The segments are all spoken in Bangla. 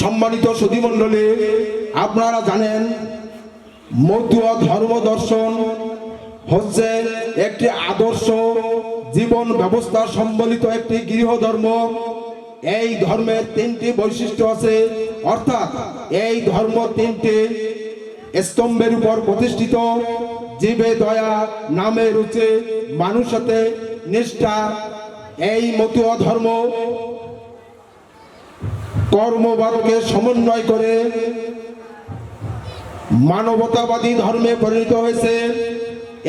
সম্মানিত সুধীমণ্ডলী, আপনারা জানেন, মতুয়া ধর্ম দর্শন হচ্ছে একটি আদর্শ জীবন ব্যবস্থা সম্বলিত একটি গৃহ ধর্ম। এই ধর্মের তিনটি বৈশিষ্ট্য আছে। অর্থাৎ, এই ধর্ম তিনটি স্তম্ভের উপর প্রতিষ্ঠিত। জীবে দয়া, নামে রুচে মানুষতে নিষ্ঠা। এই মতুয়া ধর্ম কর্মবাদকে সমন্বয় করে মানবতাবাদী ধর্মে পরিণত হয়েছে।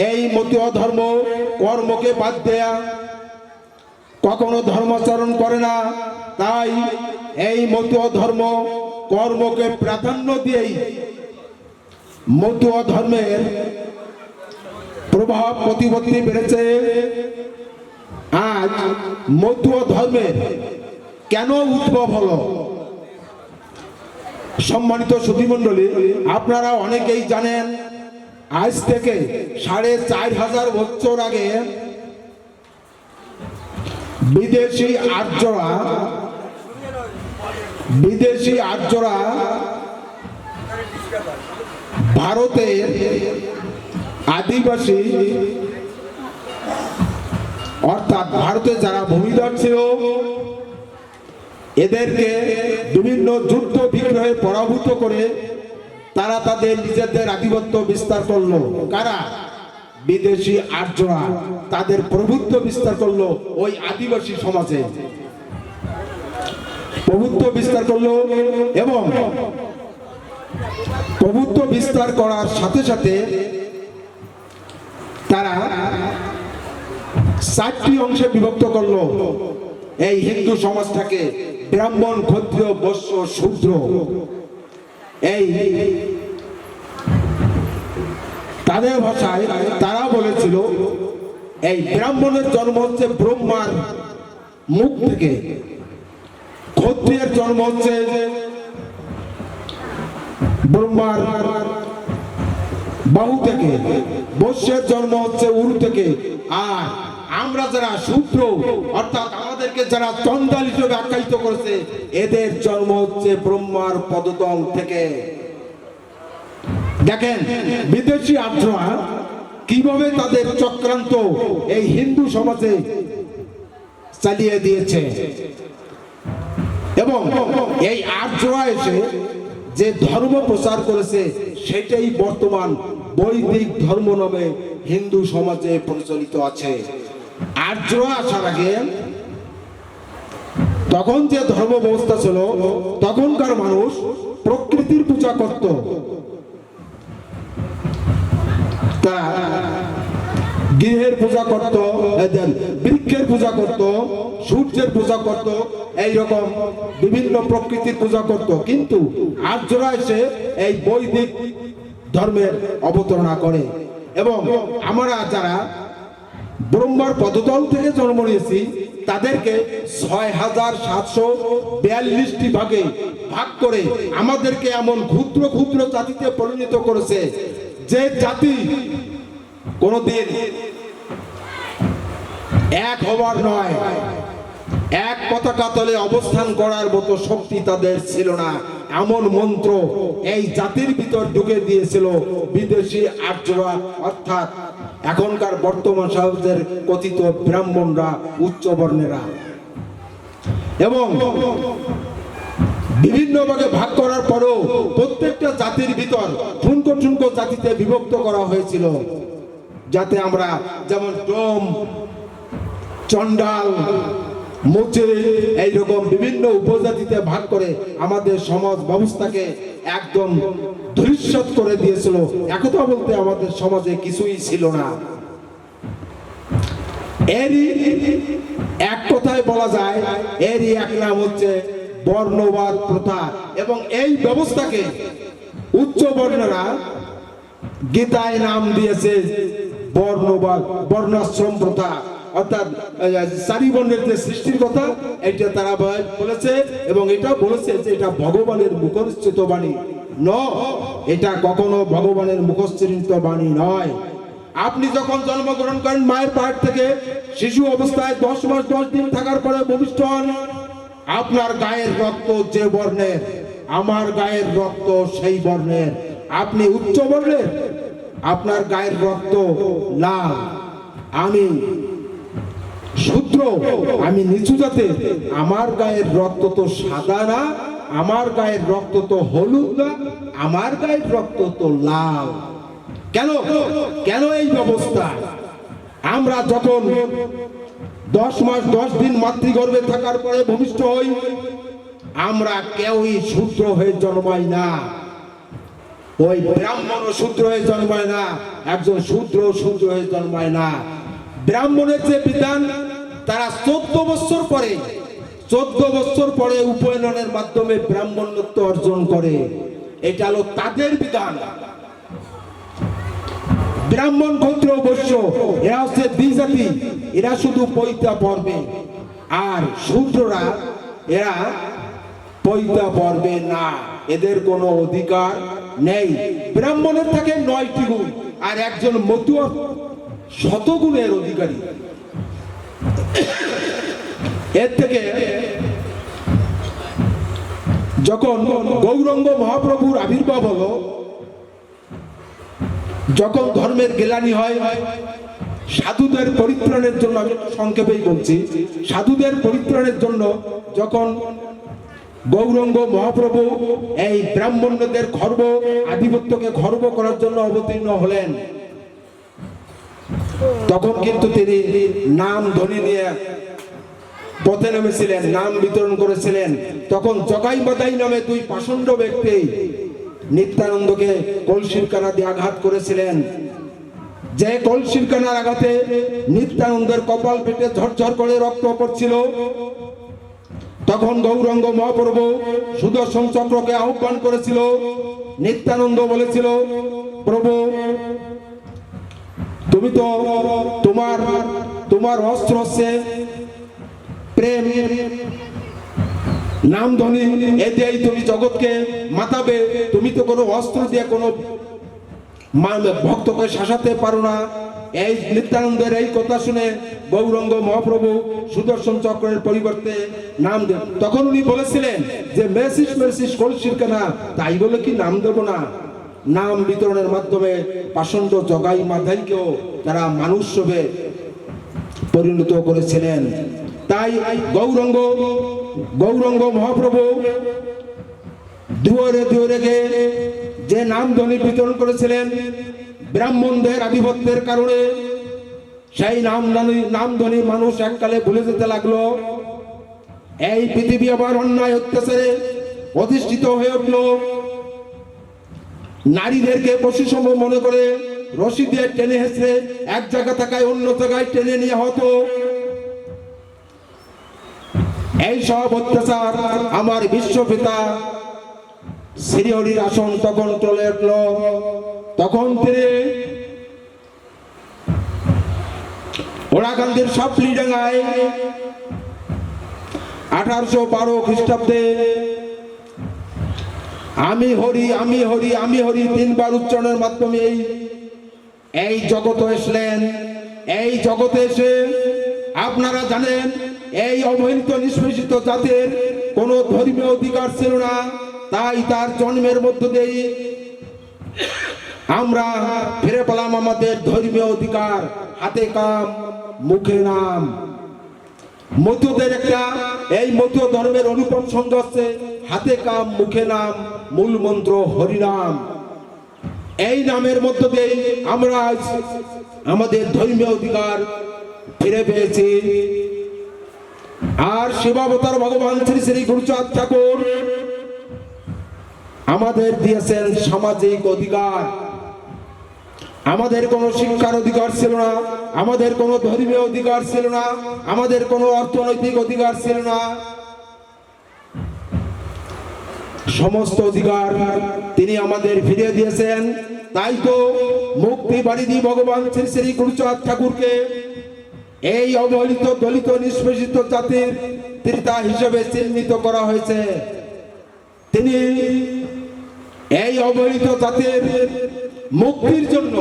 এই মতীয় ধর্ম কর্মকে বাদ দেয়া কখনো ধর্মাচরণ করে না। তাই এই মতীয় ধর্ম কর্মকে প্রাধান্য দিয়েই মতুয়া ধর্মের প্রভাব প্রতিপত্তি বেড়েছে। আজ মতুয়া ধর্মের কেন উদ্ভব হলো? সম্মানিত সুধীমণ্ডলী আপনারা অনেকেই জানেন, আজ থেকে সাড়ে চার হাজার বছর আগে বিদেশি আর্যরা বিদেশি আর্যরা ভারতের আদিবাসী, অর্থাৎ ভারতে যারা ভূমিধর ছিল এদেরকে বিভিন্ন যুদ্ধ বিগ্রহে পরাভূত করে তারা তাদের নিজেদের আধিপত্য বিস্তার করল। কারা? বিদেশি আর্যরা তাদের প্রভুত্ব বিস্তার করল ওই আদিবাসী সমাজে। প্রভুত্ব বিস্তার করল এবং প্রভুত্ব বিস্তার করার সাথে সাথে তারা চারটি অংশে বিভক্ত করল। এই হিন্দু সমাজটাকে ব্রাহ্মণ, ক্ষত্রিয়, বৈশ্য, শূদ্র। এই তাদের ভাষায় তারা বলেছিল, এই ব্রাহ্মণের জন্ম হচ্ছে ব্রহ্মার মুখ থেকে। ক্ষত্রিয়ের জন্ম হচ্ছে ব্রহ্মার বাহু থেকে। বৈশ্যের জন্ম হচ্ছে উরু থেকে। আর আমরা যারা শূদ্র অর্থাৎ আমাদেরকে যারা চন্দাল হিসেবে আখ্যায়িত করেছে, এদের জন্ম হচ্ছে ব্রহ্মার পদতল থেকে। দেখেন, বিদেশি আর্যরা কীভাবে তাদের চক্রান্ত এই হিন্দু সমাজে চালিয়ে দিয়েছে। এবং এই আর্যরা এসে যে ধর্ম প্রচার করেছে, সেটাই বর্তমান বৈদিক ধর্ম নামে হিন্দু সমাজে প্রচলিত আছে। আর্যরা আসার আগে তখন যে ধর্ম ব্যবস্থা ছিল, তখনকার মানুষ প্রকৃতির পূজা করত। তা গৃহের পূজা করত বৃক্ষের পূজা করত, সূর্যের পূজা করত এই রকম বিভিন্ন প্রকৃতির পূজা করত। কিন্তু আর্যরা এসে এই বৈদিক ধর্মের অবতারণা করে, এবং আমরা যারা ব্রহ্মার পদতল থেকে জন্ম নিয়েছি, তাদেরকে ছয় হাজার সাতশো বিয়াল্লিশটি ভাগে ভাগ করে আমাদেরকে এমন ক্ষুদ্র ক্ষুদ্র জাতিতে পরিণত করেছে যে জাতি কোনদিন এক হবার নয়। এক পতাকা তলে অবস্থান করার মতো শক্তি তাদের ছিল না। এমন মন্ত্র এই জাতির ভিতর ঢুকে দিয়েছিল, বিদেশি আর্যরা, অর্থাৎ এখনকার বর্তমান সমাজের কথিত ব্রাহ্মণরা, উচ্চ বর্ণেরা। এবং বিভিন্ন ভাগে ভাগ করার পরেও প্রত্যেকটা জাতির ভিতর ঠুনকো ঠুনকো জাতিতে বিভক্ত করা হয়েছিল। যাতে আমরা যেমন ডোম চন্ডাল মুচে এইরকম বিভিন্ন উপজাতিতে ভাগ করে আমাদের সমাজ ব্যবস্থাকে একদম ধূলিসাৎ করে দিয়েছিল। একথা বলতে আমাদের সমাজে কিছুই ছিল না। এরই এক কথায় বলা যায়, এরই এক নাম হচ্ছে বর্ণবাদ প্রথা এবং এই ব্যবস্থাকে উচ্চ বর্ণরা গীতায় নাম দিয়েছে বর্ণবাদ, বর্ণাশ্রম প্রথা। অর্থাৎ চারি বর্ণের যে সৃষ্টির কথা এটা তারা বল- বলেছে এবং এটা বলেছে যে এটা ভগবানের মুখস্থিত বাণী। ন, এটা কখনো ভগবানের মুখস্থিত বাণী নয়। আপনি যখন জন্মগ্রহণ করেন, মায়ের পাহাড় থেকে, শিশু অবস্থায় দশ মাস, দশ দিন থাকার পরে ভূমিষ্ঠ হন, আপনার গায়ের রক্ত যে বর্ণের, আমার গায়ের রক্ত সেই বর্ণের। আপনি উচ্চ বর্ণের, আপনার গায়ের রক্ত লাল। আমি শূদ্র। আমি নিচু জাতে আমার গায়ের রক্ত তো সাদা না, আমার গায়ের রক্ত তো হলুদ না, আমার গায়ের রক্ত তো লাল। কেন? কেন এই ব্যবস্থা? আমরা যখন দশ মাস, দশ দিন মাতৃগর্ভে থাকার পরে ভূমিষ্ঠ হই, আমরা কেউই শূদ্র হয়ে জন্মাই না। ওই ব্রাহ্মণ শূদ্র হয়ে জন্মায় না, একজন শূদ্র শূদ্র হয়ে জন্মায় না। ব্রাহ্মণের যে বিধান তারা চোদ্দ বছর পরে, চোদ্দ বছর পরে উপনয়নের মাধ্যমে ব্রাহ্মণত্ব অর্জন করে। এটা হলো তাদের বিধান। ব্রাহ্মণ ক্ষত্র বৈশ্য এরা হচ্ছে দ্বিজাতি, এরা শুধু পৈতা পড়বে আর শূদ্ররা, এরা পৈতা পড়বে না। এদের কোনো অধিকার নেই। ব্রাহ্মণের থাকে নয়টি গুণ, আর একজন মতুয়া শতগুণের অধিকারী। এর থেকে যখন গৌরঙ্গ মহাপ্রভুর আবির্ভাব হলো, যখন ধর্মের গেলানি হয়, সাধুদের পরিত্রাণের জন্য আমি সংক্ষেপেই বলছি, সাধুদের পরিত্রাণের জন্য যখন গৌরঙ্গ মহাপ্রভু এই ব্রাহ্মণদের খর্ব আধিপত্যকে খর্ব করার জন্য অবতীর্ণ হলেন তখন কিন্তু তিনি নাম ধ্বনি নিয়ে পথে নেমেছিলেন, নাম বিতরণ করেছিলেন। তখন জগাই বাদাই নামে দুই পাষণ্ড ব্যক্তি নিত্যানন্দকে কলসির কানা দিয়ে আঘাত করেছিলেন। যে কলসির কানার আঘাতে নিত্যানন্দের কপাল পেটে ঝরঝর করে রক্ত পড়ছিল। তখন গৌরঙ্গ মহাপ্রভু সুদর্শন চক্রকে আহ্বান করেছিল, নিত্যানন্দ বলেছিল, প্রভু তুমি তো তোমার তোমার অস্ত্র হচ্ছে প্রেম নাম ধ্বনি এ দিয়েই তুমি জগৎকে মাতাবে। তুমি তো কোনো অস্ত্র দিয়ে কোনো ভক্তকে শাসাতে পারো না। এই নিত্যানন্দের এই কথা শুনে গৌরঙ্গ মহাপ্রভু সুদর্শন চক্রের পরিবর্তে নাম দেন। তখন উনি বলেছিলেন যে, মেসিস মেসিস কলসির কেনা, তাই বলে কি নাম দেব না? নাম বিতরণের মাধ্যমে পাষণ্ড জগাই মাধাইকেও তারা মানুষ পরিণত করেছিলেন। তাই গৌরঙ্গ গৌরঙ্গ মহাপ্রভু দুয়ারে দুয়ারে যে নাম ধ্বনি বিতরণ করেছিলেন, ব্রাহ্মণদের আধিপত্যের কারণে সেই নাম নাম ধ্বনি মানুষ এককালে ভুলে যেতে লাগল। এই পৃথিবী আবার অন্যায় অত্যাচারে অধিষ্ঠিত হয়ে উঠল। নারীদেরকে পশু সম মনে করে রশি দিয়ে টেনে হেসে এক জায়গা থাকায় অন্য জায়গায় টেনে নিয়ে হতো এই সব অত্যাচার আমার বিশ্বপিতা শ্রীহরির আসন তখন চলে উঠল তখন তিনি ওরাকান্দির সাপলি ডাঙ্গায় আঠারোশো বারো খ্রিস্টাব্দে আমি হরি আমি হরি আমি হরি, তিনবার উচ্চারণের মাধ্যমে এই এই জগতে এসলেন, এই জগতে এসে আপনারা জানেন, এই অবহেলিত, নিষ্পেষিত জাতের কোনো ধর্মীয় অধিকার ছিল না, তাই তার জন্মের মধ্য দিয়ে আমরা ফিরে পেলাম আমাদের ধর্মীয় অধিকার, হাতে কাম, মুখে নাম। মতুদের একটা, এই মতুয় ধর্মের অনুপম হচ্ছে হাতে কাম, মুখে নাম, মূল মন্ত্র হরিনাম এই নামের মধ্য দিয়ে আমরা আজ আমাদের ধর্মীয় অধিকার ফিরে পেয়েছি। আর শিবাবতার ভগবান শ্রী শ্রী গুরুচাঁদ ঠাকুর আমাদের দিয়েছেন সামাজিক অধিকার। আমাদের কোনো শিক্ষার অধিকার ছিল না, আমাদের কোনো ধর্মীয় অধিকার ছিল না, আমাদের কোনো অর্থনৈতিক অধিকার ছিল না। সমস্ত অধিকার তিনি আমাদের ফিরিয়ে দিয়েছেন। তাই তো মুক্তি বাড়ি দিয়ে ভগবান শ্রী শ্রী গুরুচাঁদ ঠাকুরকে এই অবহেলিত, দলিত, নিষ্পেষিত জাতির ত্রিতা হিসেবে চিহ্নিত করা হয়েছে। তিনি এই অবহেলিত জাতির মুক্তির জন্য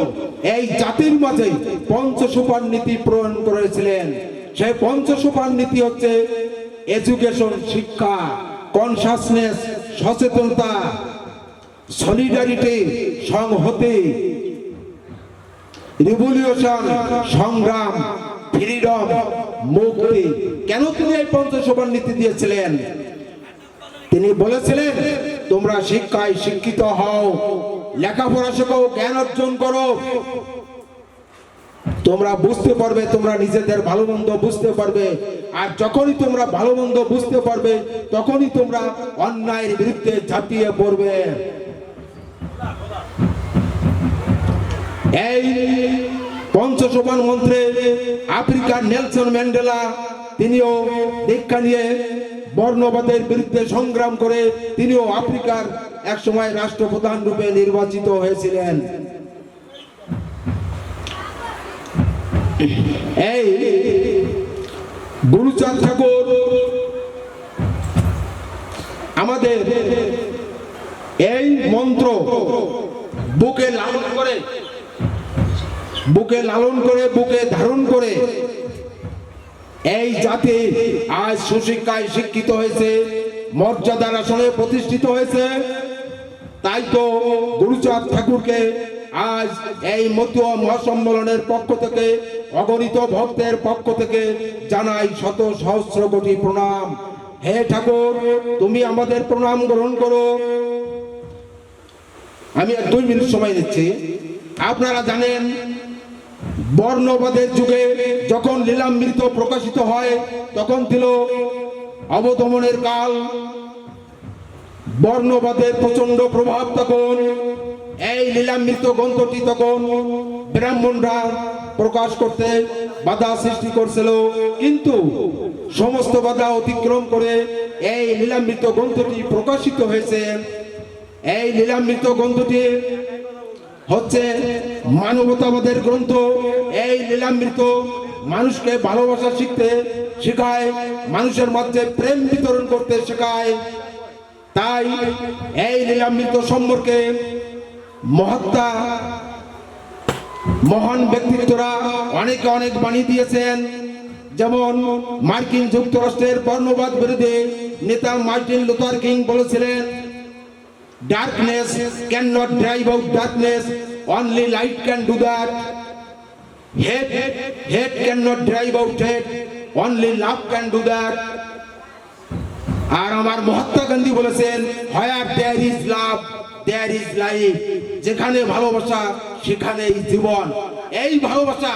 এই জাতির মাঝে পঞ্চসোপান নীতি প্রণয়ন করেছিলেন। সেই পঞ্চসোপান নীতি হচ্ছে এডুকেশন শিক্ষা কনসাসনেস সচেতনতা সলিডারিটি সংহতি রিভলিউশন সংগ্রাম ফ্রিডম মুক্তি। কেন তিনি এই পঞ্চসভার নীতি দিয়েছিলেন? তিনি বলেছিলেন, তোমরা শিক্ষায় শিক্ষিত হও, লেখাপড়া শেখো জ্ঞান অর্জন করো। তোমরা বুঝতে পারবে, তোমরা নিজেদের ভালো মন্দ বুঝতে পারবে। আর যখনই তোমরা ভালো মন্দ বুঝতে পারবে, তখনই তোমরা অন্যায়ের বিরুদ্ধে ঝাঁপিয়ে পড়বে। এই পঞ্চসোপান মন্ত্রে আফ্রিকার নেলসন ম্যান্ডেলা, তিনিও দীক্ষা নিয়ে বর্ণবাদের বিরুদ্ধে সংগ্রাম করে তিনিও আফ্রিকার একসময় রাষ্ট্রপ্রধান রূপে নির্বাচিত হয়েছিলেন। এই, গুরুচাঁদ ঠাকুর, আমাদের এই মন্ত্র বুকে লালন করে, বুকে লালন করে, বুকে ধারণ করে, এই জাতি আজ সুশিক্ষায় শিক্ষিত হয়েছে, মর্যাদার আসনে প্রতিষ্ঠিত হয়েছে। তাই তো গুরুচাঁদ ঠাকুরকে আজ এই মতুয়া মহাসম্মেলনের পক্ষ থেকে অগণিত ভক্তের পক্ষ থেকে জানাই শত সহস্র কোটি প্রণাম। হে ঠাকুর, তুমি আমাদের প্রণাম গ্রহণ করো। আমি আর দুই মিনিট সময় নিচ্ছি। আপনারা জানেন, বর্ণবাদের যুগে যখন লীলামৃত প্রকাশিত হয়, তখন ছিল অবদমনের কাল। বর্ণবাদের প্রচণ্ড প্রভাব তখন, এই লীলামৃত গ্রন্থটি তখন ব্রাহ্মণরা প্রকাশ করতে বাধা সৃষ্টি করছিল। কিন্তু সমস্ত বাধা অতিক্রম করে এই লীলামৃত গ্রন্থটি প্রকাশিত হয়েছে। এই লীলামৃত গ্রন্থটি হচ্ছে মানবতাবাদের গ্রন্থ। এই লীলামৃত মানুষকে ভালোবাসা, শিখতে শেখায়, মানুষের মধ্যে প্রেম বিতরণ করতে শেখায়। তাই এই লীলামৃত সম্পর্কে মহাত্মা মহান ব্যক্তিত্বরা অনেকে অনেক বাণী দিয়েছেন। যেমন মার্কিন যুক্তরাষ্ট্রের বর্ণবাদ বিরুদ্ধে নেতা মার্টিন লুথার কিং বলেছিলেন darkness can not drive out darkness only light can do that hate hate can not drive out hate only love can do that আর আমার মহাত্মা গান্ধী বলেছেন where there is love there is life যেখানে ভালোবাসা, সেখানেই জীবন। এই ভালোবাসা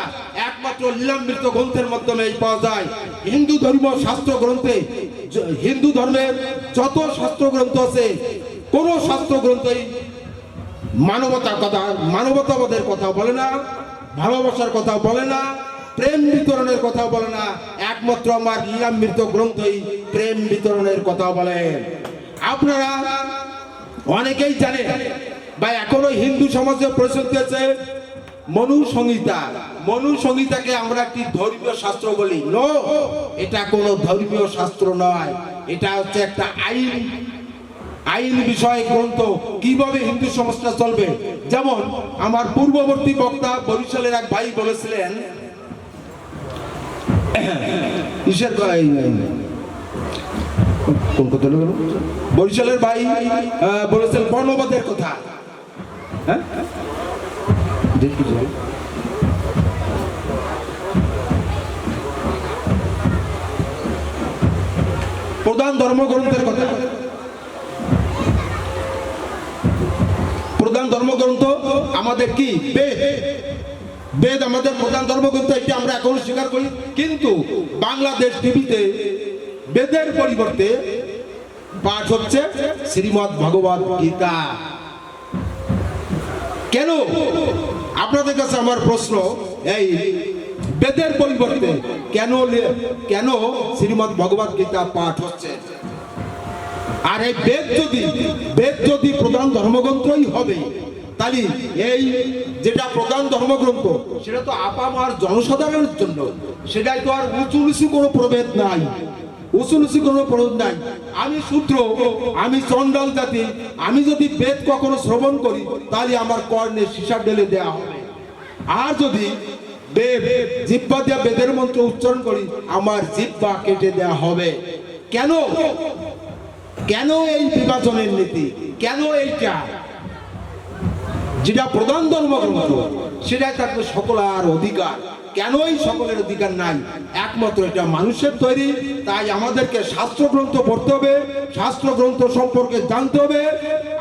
একমাত্র লীলামৃত গ্রন্থের মাধ্যমে পাওয়া যায়। হিন্দু ধর্ম শাস্ত্র গ্রন্থে হিন্দু ধর্মের যত শাস্ত্র গ্রন্থ আছে, কোন শাস্ত্র গ্রন্থই মানবতার কথা, মানবতাবাদের কথা বলে না, ভালোবাসার কথা বলে না, প্রেম বিতরণের কথা বলে না, একমাত্র আমার লীলামৃত গ্রন্থই প্রেম বিতরণের কথা বলে। আপনারা অনেকেই জানে, বা এখনও হিন্দু সমাজে প্রচলিত আছে মনু সংহিতা। মনু সংহিতাকে আমরা একটি ধর্মীয় শাস্ত্র বলি। নো, এটা কোনো ধর্মীয় শাস্ত্র নয়। এটা হচ্ছে একটা আইন আইন বিষয়ে গ্রন্থ। কীভাবে হিন্দু সমাজটা চলবে? যেমন, আমার পূর্ববর্তী বক্তা বরিশালের এক ভাই বলেছিলেন কিসের বরিশালের ভাই বলেছেন বর্ণবাদের কথা। হ্যাঁ। প্রধান ধর্মগ্রন্থের কথা। প্রধান ধর্মগ্রন্থ আমাদের কি? বেদ। বেদ আমাদের প্রধান ধর্মগ্রন্থ, এটি আমরা এখনও স্বীকার করি। কিন্তু বাংলাদেশ টিভিতে বেদের পরিবর্তে পাঠ হচ্ছে শ্রীমৎ ভগবত গীতা। কেন? আপনাদের কাছে আমার প্রশ্ন, এই বেদের পরিবর্তে কেন কেন শ্রীমৎ ভগবত গীতা পাঠ হচ্ছে? আর এই বেদ যদি বেদ যদি প্রধান ধর্মগ্রন্থই হবে, তাহলে এই যেটা প্রধান ধর্মগ্রন্থ, সেটা তো আপামার জনসাধারণের জন্য, সেটাই তো আর উঁচু নিচু কোনো প্রভেদ নাই। উঁচু নিচু কোনো প্রভেদ নাই। আমি সূত্র আমি চন্ডাল জাতি, আমি যদি বেদ কখনো শ্রবণ করি, তাহলে আমার কর্ণে সীসা ঢেলে দেওয়া হবে। আর যদি বেদ জিব্বা দিয়া বেদের মন্ত্র উচ্চারণ করি, আমার জিব্বা কেটে দেওয়া হবে। কেন? কেন এই বিভাজনের নীতি? কেন এইটা? যেটা প্রধান ধর্মগ্রন্থ, সেটাই থাকবে সকলার অধিকার। কেনই সকলের অধিকার নাই? একমাত্র এটা মানুষের তৈরি, তাই আমাদেরকে শাস্ত্র গ্রন্থ পড়তে হবে শাস্ত্র গ্রন্থ সম্পর্কে জানতে হবে,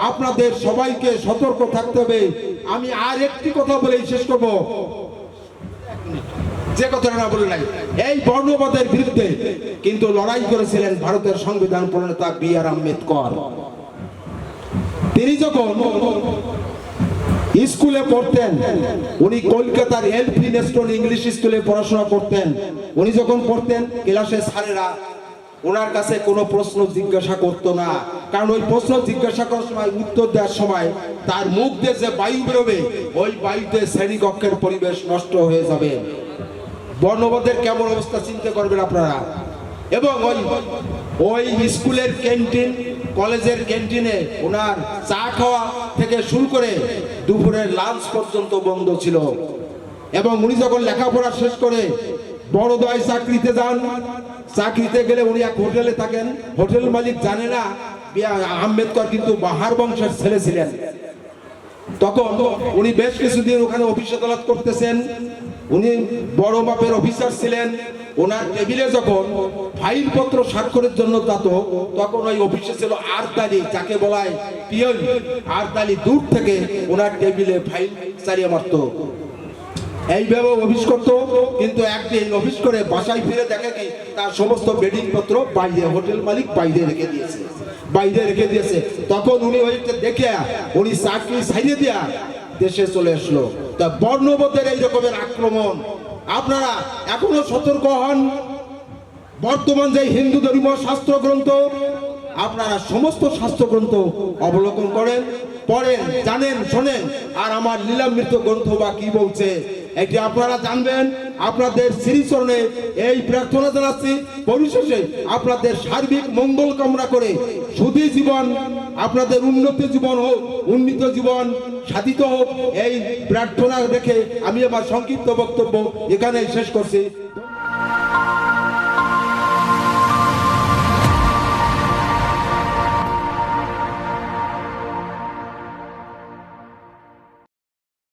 আপনাদের সবাইকে সতর্ক থাকতে হবে। আমি আর একটি কথা বলেই শেষ করব। যে কথাটা না বলে নাই, এই বর্ণবাদের বিরুদ্ধে কিন্তু লড়াই করেছিলেন ভারতের সংবিধান প্রণেতা বি আর আম্বেদকর। তিনি যখন স্কুলে পড়তেন, উনি কলকাতার এলপি নেস্টন ইংলিশ স্কুলে পড়াশোনা করতেন। উনি যখন পড়তেন, ক্লাসে স্যারেরা ওনার কাছে কোনো প্রশ্ন জিজ্ঞাসা করতো না। কারণ ওই প্রশ্ন জিজ্ঞাসা করার সময়, উত্তর দেওয়ার সময় তার মুখ দিয়ে যে বায়ু বেরোবে, ওই বায়ুতে শ্রেণীকক্ষের পরিবেশ নষ্ট হয়ে যাবে। বর্ণবাদের কেমন অবস্থা, চিন্তা করবেন আপনারা? এবং ওই ওই স্কুলের ক্যান্টিন কলেজের ক্যান্টিনে ওনার চা খাওয়া থেকে শুরু করে দুপুরের লাঞ্চ পর্যন্ত বন্ধ ছিল। এবং উনি যখন লেখাপড়া শেষ করে বড়দয় চাকরিতে যান, চাকরিতে গেলে উনি এক হোটেলে থাকেন। হোটেল মালিক জানে না আম্বেদকর কিন্তু বাহার বংশের ছেলে ছিলেন। তখন উনি বেশ কিছুদিন ওখানে অফিস আদালত করতেছেন। উনি বড় মাপের অফিসার ছিলেন। ওনার টেবিলে যখন ফাইল পত্র স্বাক্ষরের জন্য যেত, তখন ওই অফিসে ছিল আরতালি যাকে বলা হয় পিয়ন। আরতালি দূর থেকে ওনার টেবিলে ফাইল চালিয়ে মারতো। এইভাবে অফিস করতো, কিন্তু একদিন অফিস করে বাসায় ফিরে দেখে কি, তার সমস্ত বেডিং পত্র বাইরে, হোটেল মালিক বাইরে রেখে দিয়েছে। বাইরে রেখে দিয়েছে। তখন উনি ওইটা দেখে উনি চাকরি ছাড়িয়ে দেয়া দেশে চলে আসলো। তা বর্ণবোধের এই রকমের আক্রমণ আপনারা এখনও সতর্ক হন। বর্তমান যে হিন্দু ধর্মীয় শাস্ত্র গ্রন্থ আপনারা সমস্ত শাস্ত্রগ্রন্থ অবলোকন করেন, পড়েন, জানেন, শোনেন। আর আমার লীলামৃত গ্রন্থ বা কি বলছে এটি আপনারা জানবেন, আপনাদের শ্রীচরণে এই প্রার্থনা জানাচ্ছি। পরিশেষে আপনাদের সার্বিক মঙ্গল কামনা করে সুধী জীবন, আপনাদের উন্নত জীবন হোক, উন্নীত জীবন, সাধিত হোক, এই প্রার্থনা রেখে আমি আমার সংক্ষিপ্ত বক্তব্য এখানে শেষ করছি।